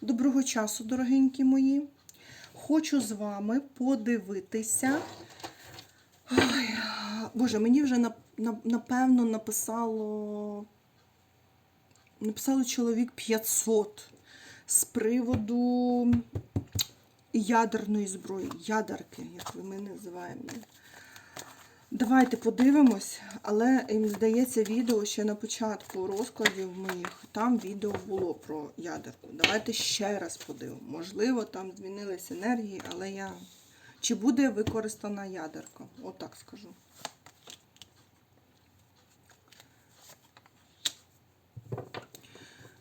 Доброго часу, дорогенькі мої. Хочу з вами подивитися. Ой, Боже, мені вже нап- нап- напевно написало. Написало чоловік 500 з приводу ядерної зброї, ядерки, як ми називаємо. Давайте подивимось, але їм здається, відео ще на початку розкладів моїх. Там відео було про ядерку. Давайте ще раз подивимо. Можливо, там змінились енергії, але я. Чи буде використана ядерка? Отак скажу.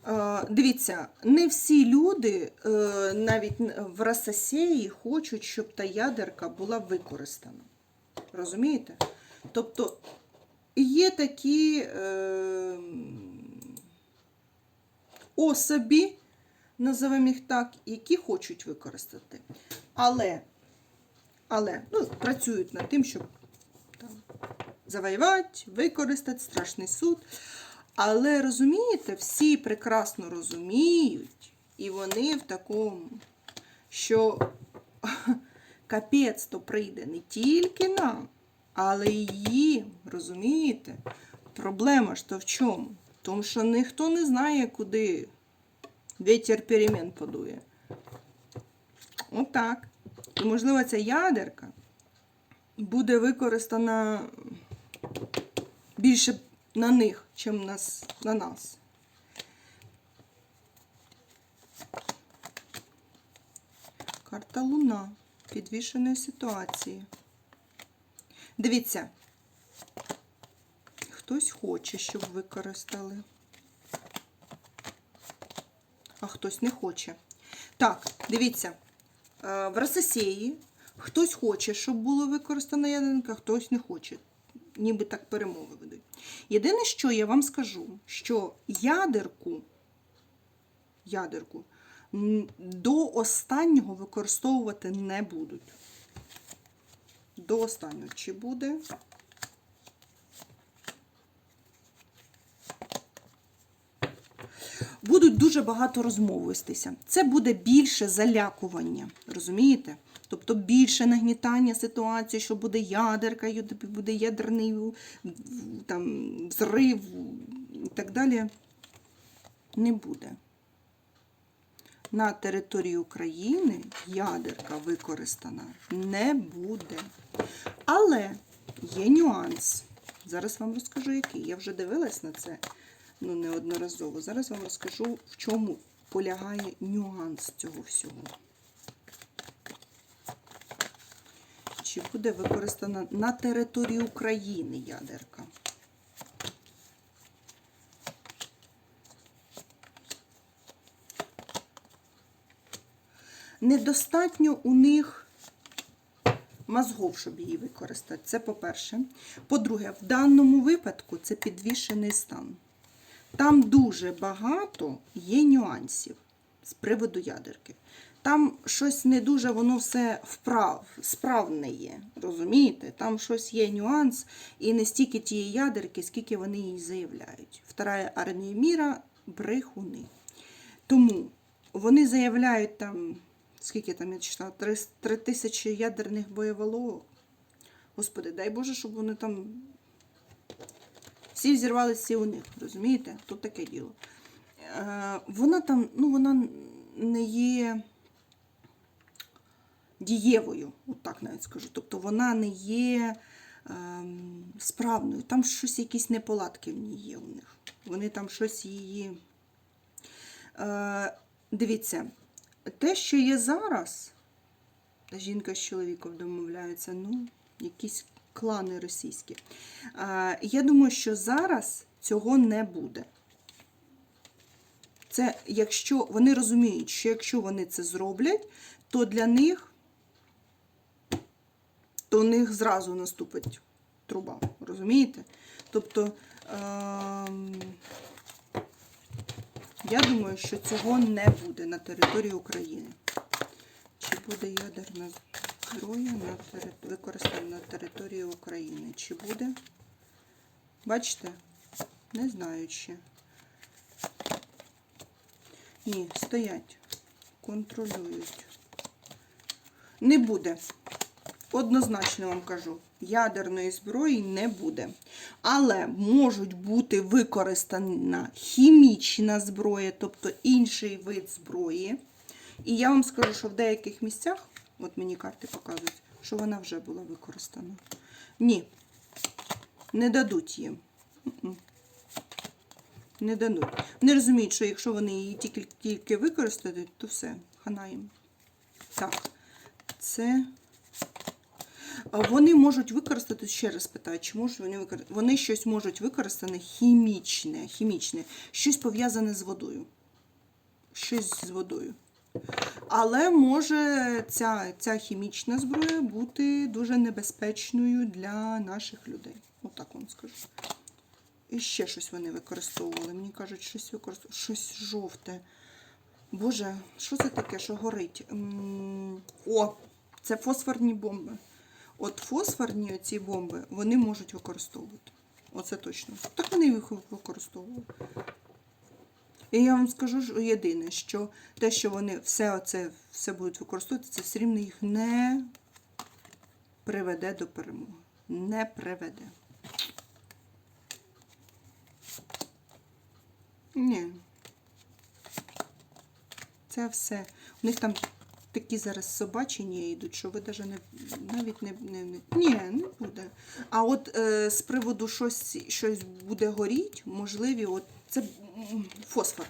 Е, Дивіться, не всі люди, е, навіть в Рососеї, хочуть, щоб та ядерка була використана. Розумієте? Тобто є такі е, особі, називаємо їх так, які хочуть використати. Але, але ну, працюють над тим, щоб там, завоювати, використати страшний суд. Але розумієте, всі прекрасно розуміють, і вони в такому, що капець то прийде не тільки нам, але й їм. Розумієте? Проблема ж то в чому? Тому що ніхто не знає, куди вітер перемін подує. Отак. І, можливо, ця ядерка буде використана більше на них, чим нас, на нас. Карта Луна підвішеної ситуації. Дивіться, хтось хоче, щоб використали, а хтось не хоче. Так, дивіться, е, в Рососеї хтось хоче, щоб було використано ядерка, хтось не хоче. Ніби так перемови ведуть. Єдине, що я вам скажу, що ядерку, ядерку до останнього використовувати не будуть. До останнього. Чи буде? Будуть дуже багато розмов вестися. Це буде більше залякування, розумієте? Тобто більше нагнітання ситуації, що буде ядерка, буде ядерний там, взрив і так далі. Не буде. На території України ядерка використана не буде. Але є нюанс. Зараз вам розкажу, який. Я вже дивилась на це ну, неодноразово. Зараз вам розкажу, в чому полягає нюанс цього всього. Чи буде використана на території України ядерка? Недостатньо у них мозгов, щоб її використати. Це по-перше. По-друге, в даному випадку це підвішений стан. Там дуже багато є нюансів з приводу ядерки. Там щось не дуже, воно все вправ, справне є. Розумієте? Там щось є нюанс, і не стільки тієї ядерки, скільки вони її заявляють. Вторая армія міра брехуни. Тому вони заявляють там, скільки там я читала, 3 тисячі ядерних боєволовок. Господи, дай Боже, щоб вони там всі взірвалися всі у них, розумієте? Тут таке діло. Е, вона там, ну, вона не є дієвою, от так навіть скажу. Тобто вона не є ем, справною. Там щось, якісь неполадки в ній є у них. Вони там щось її. Е, дивіться, те, що є зараз, жінка з чоловіком домовляються, ну, якісь клани російські. Е, я думаю, що зараз цього не буде. Це якщо вони розуміють, що якщо вони це зроблять, то для них то у них зразу наступить труба. Розумієте? Тобто ем, я думаю, що цього не буде на території України. Чи буде ядерна зброя використана на території України? Чи буде? Бачите? Не знаю ще. Ні, стоять. контролюють. Не буде. Однозначно вам кажу, ядерної зброї не буде. Але можуть бути використана хімічна зброя, тобто інший вид зброї. І я вам скажу, що в деяких місцях, от мені карти показують, що вона вже була використана. Ні, не дадуть їм. Не дадуть. Вони розуміють, що якщо вони її тільки, тільки використають, то все, хана їм. Так, це. Вони можуть використати, ще раз питаю, чи можуть вони використати? Вони щось можуть використати хімічне, хімічне, щось пов'язане з водою. Щось з водою. Але може ця, ця хімічна зброя бути дуже небезпечною для наших людей. Отак вам скажу. І ще щось вони використовували. Мені кажуть, щось використовували. Щось жовте. Боже, що це таке, що горить? О, це фосфорні бомби. От фосфорні ці бомби вони можуть використовувати. Оце точно. Так вони їх використовували. І я вам скажу єдине, що те, що вони все це все будуть використовувати, це все рівно їх не приведе до перемоги. Не приведе. Ні. Це все. У них там такі зараз собачення йдуть, що ви даже не, навіть не, не, не. Ні, не буде. А от е, з приводу щось, щось буде горіть, можливі, от це фосфор.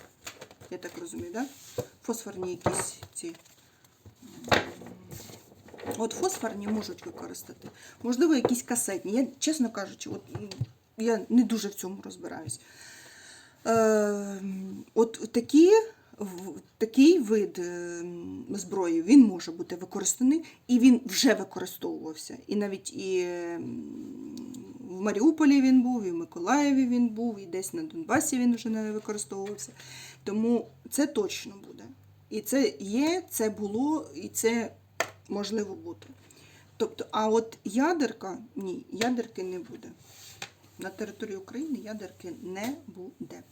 Я так розумію, да? Фосфорні якісь ці. От фосфорні можуть використати. Можливо, якісь касетні. Я, чесно кажучи, от, я не дуже в цьому розбираюсь. Е, от такі, такий вид е, зброї він може бути використаний, і він вже використовувався. І навіть і е, в Маріуполі він був, і в Миколаєві він був, і десь на Донбасі він вже не використовувався. Тому це точно буде. І це є, це було, і це можливо бути. Тобто, а от ядерка, ні, ядерки не буде. На території України ядерки не буде.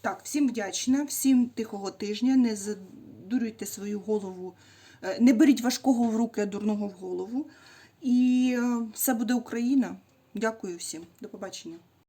Так, всім вдячна, всім тихого тижня. Не задурюйте свою голову, е, не беріть важкого в руки, а дурного в голову. І е, все буде Україна. Дякую всім. До побачення.